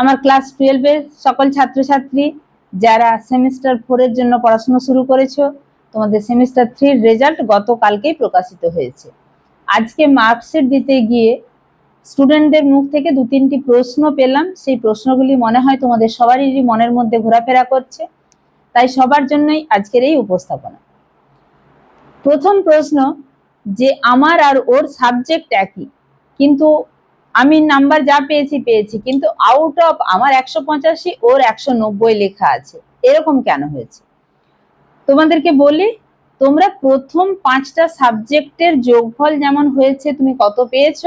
আমার ক্লাস টুয়েলভের সকল ছাত্রছাত্রী যারা সেমিস্টার ফোরের জন্য পড়াশোনা শুরু করেছ, তোমাদের সেমিস্টার থ্রির রেজাল্ট গতকালকেই প্রকাশিত হয়েছে। আজকে মার্কশিট দিতে গিয়ে স্টুডেন্টদের মুখ থেকে দু তিনটি প্রশ্ন পেলাম। সেই প্রশ্নগুলি মনে হয় তোমাদের সবারই মনের মধ্যে ঘোরাফেরা করছে। তাই সবার জন্যই আজকের এই উপস্থাপনা। প্রথম প্রশ্ন যে, আমার আর ওর সাবজেক্ট একই, কিন্তু আমি নাম্বার যা পেয়েছি পেয়েছি। কিন্তু আউট অফ আমার একশো পঁচাশি, ওর একশো নব্বই লেখা আছে। এরকম কেন হয়েছে? তোমাদেরকে বলি, তোমরা প্রথম পাঁচটা সাবজেক্টের যোগফল যেমন হয়েছে, তুমি কত পেয়েছ?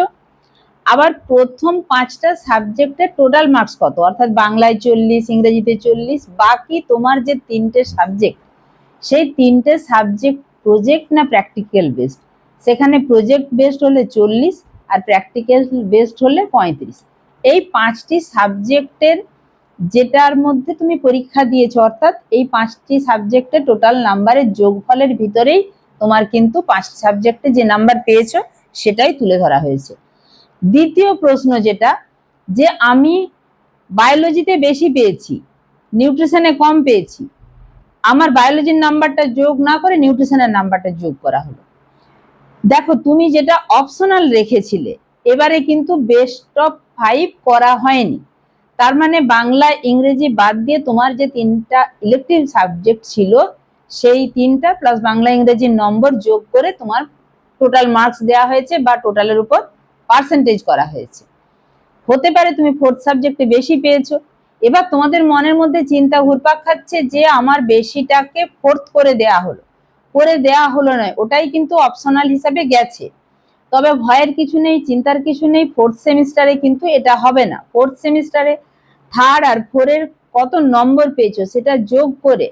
আবার প্রথম পাঁচটা সাবজেক্টের টোটাল মার্কস কত? অর্থাৎ বাংলায় চল্লিশ, ইংরেজিতে চল্লিশ, বাকি তোমার যে তিনটে সাবজেক্ট সেই তিনটে সাবজেক্ট প্রজেক্ট না প্র্যাকটিক্যাল বেসড সেখানে প্রজেক্ট বেসড হলে চল্লিশ আর প্র্যাকটিক্যাল বেসড হলে পঁয়ত্রিশ। এই পাঁচটি সাবজেক্টের যেটার মধ্যে তুমি পরীক্ষা দিয়েছ, অর্থাৎ এই পাঁচটি সাবজেক্টের টোটাল নাম্বারের যোগফলের ভিতরেই তোমার কিন্তু পাঁচ সাবজেক্টে যে নাম্বার পেয়েছ, সেটাই তুলে ধরা হয়েছে। দ্বিতীয় প্রশ্ন যেটা, যে আমি বায়োলজিতে বেশি পেয়েছি নিউট্রিশনে কম পেয়েছি, আমার বায়োলজির নাম্বারটা যোগ না করে নিউট্রিশনের নাম্বারটা যোগ করা হলো। দেখো, তুমি যেটা অপশনাল রেখেছিলে, এবারে কিন্তু বেস্ট অফ ফাইভ করা হয়নি। তার মানে বাংলা, ইংরেজি বাদ দিয়ে তোমার যে তিনটা ইলেকটিভ সাবজেক্ট ছিল, সেই তিনটা প্লাস বাংলা ইংরেজির নম্বর যোগ করে তোমার টোটাল মার্কস দেওয়া হয়েছে বা টোটালের উপর পার্সেন্টেজ করা হয়েছে। হতে পারে তুমি ফোর্থ সাবজেক্টে বেশি পেয়েছ। এবার তোমাদের মনের মধ্যে চিন্তা ঘুরপাক খাচ্ছে যে আমার বেশিটাকে ফোর্থ করে দেয়া হলো। করে দেয়া হলো নয়, ওটাই কিন্তু অপশনাল হিসাবে গেছে। তবে ভয়ের কিছু নেই, চিন্তার কিছু নেই ফোর্থ সেমিস্টারে কিন্তু এটা হবে না। ফোর্থ সেমিস্টারে থার্ড আর ফোরের কত নম্বর পেয়েছ সেটা যোগ করে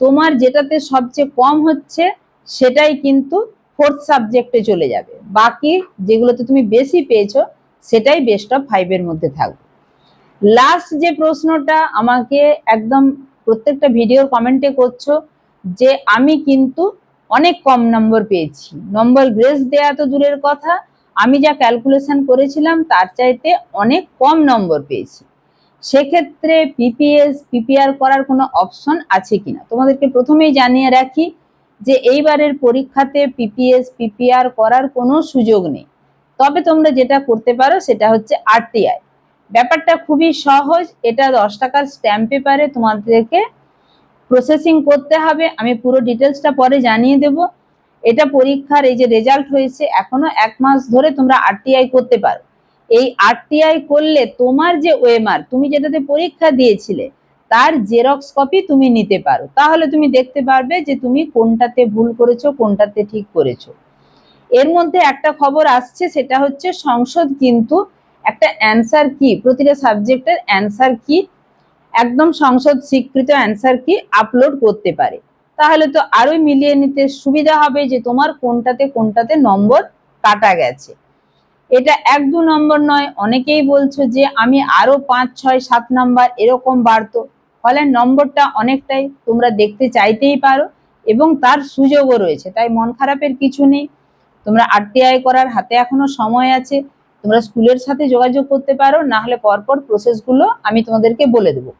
তোমার যেটাতে সবচেয়ে কম হচ্ছে সেটাই কিন্তু ফোর্থ সাবজেক্টে চলে যাবে। বাকি যেগুলোতে তুমি বেশি পেয়েছ সেটাই বেস্ট অফ ফাইভের মধ্যে থাকবে। লাস্ট যে প্রশ্নটা আমাকে একদম প্রত্যেকটা ভিডিওর কমেন্টে করছ যে আমি কিন্তু অনেক কম নম্বর পেয়েছি। নম্বর গ্রেস দেয়া তো দূরের কথা। আমি যা ক্যালকুলেশন করেছিলাম, তার চাইতে অনেক কম নম্বর পেয়েছি। সেক্ষেত্রে পিপিএস পিপিআর করার কোনো অপশন আছে কিনা? তোমাদেরকে প্রথমেই জানিয়ে রাখি যে এইবারের পরীক্ষাতে পিপিএস পিপিআর করার কোনো সুযোগ নেই। তবে তোমরা যেটা করতে পারো, সেটা হচ্ছে আরটিআই ব্যাপারটা খুবই সহজ। এটা দশ টাকার স্ট্যাম্প পেপারে তোমাদেরকে প্রসেসিং করতে হবে। আমি পুরো ডিটেলসটা পরে জানিয়ে দেব। এটা পরীক্ষার এই যে রেজাল্ট হয়েছে, এখনও এক মাস ধরে তোমরা আরটিআই করতে পারো। এই আরটিআই করলে তোমার যে ওয়েমার তুমি যেটাতে পরীক্ষা দিয়েছিলে, তার জেরক্স কপি তুমি নিতে পারো। তাহলে তুমি দেখতে পারবে যে তুমি কোনটাতে ভুল করেছ, কোনটাতে ঠিক করেছ। এর মধ্যে একটা খবর আসছে, সেটা হচ্ছে সংসদ কিন্তু একটা অ্যান্সার কি প্রতিটা সাবজেক্টের অ্যান্সার কি একদম সংসদ স্বীকৃত অ্যান্সার কি আপলোড করতে পারে। তাহলে তো আরোই মিলিয়ে নিতে সুবিধা হবে যে তোমার কোনটাতে কোনটাতে নম্বর কাটা গেছে। এটা এক দু নম্বর নয়, অনেকেই বলছো যে আমি আরও পাঁচ, ছয়, সাত নাম্বার এরকম বাড়তো। ফলে নম্বরটা অনেকটাই তোমরা দেখতে চাইতেই পারো এবং তার সুযোগও রয়েছে, তাই মন খারাপের কিছু নেই। তোমরা আরটিআই করার হাতে এখনও সময় আছে, তোমরা স্কুলের সাথে যোগাযোগ করতে পারো না হলে পরপর প্রসেসগুলো আমি তোমাদেরকে বলে দেবো।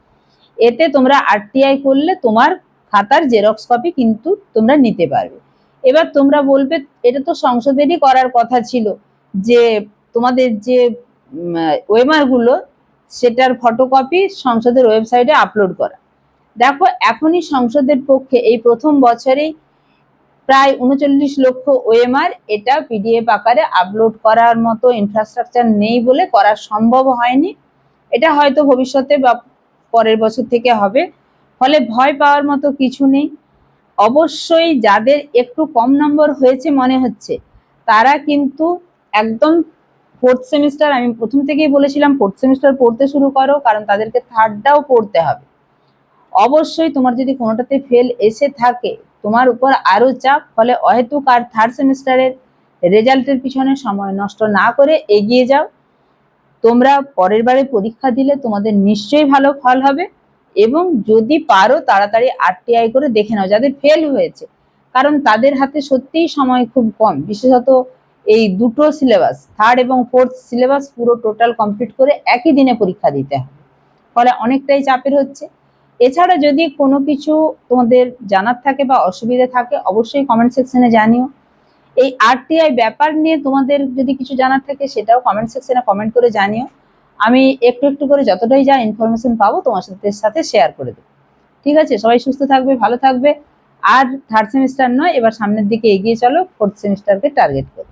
এতে তোমরা আরটিআই করলে তোমার খাতার জেরক্স কপি কিন্তু তোমরা নিতে পারবে। এবার তোমরা বলবে, এটা তো সংসদেরই করার কথা ছিল যে তোমাদের যে ওয়েমারগুলো সেটার ফটোকপি সংসদের ওয়েবসাইটে আপলোড করা। দেখো, এখনই সংসদের পক্ষে এই প্রথম বছরেই প্রায় উনচল্লিশ লক্ষ ওএমআর এটা পিডিএফ আকারে আপলোড করার মতো ইনফ্রাস্ট্রাকচার নেই বলে করা সম্ভব হয়নি। এটা হয়তো ভবিষ্যতে বা পরের বছর থেকে হবে। ফলে ভয় পাওয়ার মতো কিছু নেই। অবশ্যই যাদের একটু কম নম্বর হয়েছে মনে হচ্ছে, তারা কিন্তু একদম ফোর্থ সেমিস্টার আমি প্রথম থেকেই বলেছিলাম ফোর্থ সেমিস্টার পড়তে শুরু করো, কারণ তাদেরকে থার্ডটাও পড়তে হবে। অবশ্যই তোমার যদি কোনোটাতে ফেল এসে থাকে, তোমার উপর আরও চাপ, ফলে অহেতুক আর থার্ড সেমিস্টারের রেজাল্টের পিছনে সময় নষ্ট না করে এগিয়ে যাও। তোমরা পরের বারে পরীক্ষা দিলে তোমাদের নিশ্চয়ই ভালো ফল হবে এবং যদি পারো তাড়াতাড়ি আরটিআই করে দেখে নাও যাদের ফেল হয়েছে। কারণ তাদের হাতে সত্যিই সময় খুব কম। বিশেষত এই দুটো সিলেবাস থার্ড এবং ফোর্থ সিলেবাস পুরো টোটাল কমপ্লিট করে একই দিনে পরীক্ষা দিতে হবে। ফলে অনেকটাই চাপের হচ্ছে। এছাড়া যদি কোনো কিছু তোমাদের জানার থাকে বা অসুবিধা থাকে, অবশ্যই কমেন্ট সেকশনে জানিও। এই আরটিআই ব্যাপার নিয়ে তোমাদের যদি কিছু জানার থাকে, সেটাও কমেন্ট সেকশনে কমেন্ট করে জানিও। আমি একটু একটু করে যতটাই যা ইনফরমেশন পাবো তোমার সাথে সাথে শেয়ার করে দেবো। ঠিক আছে? সবাই সুস্থ থাকবে, ভালো থাকবে। আর থার্ড সেমিস্টার নয়, এবার সামনের দিকে এগিয়ে চলো ফোর্থ সেমিস্টারকে টার্গেট করে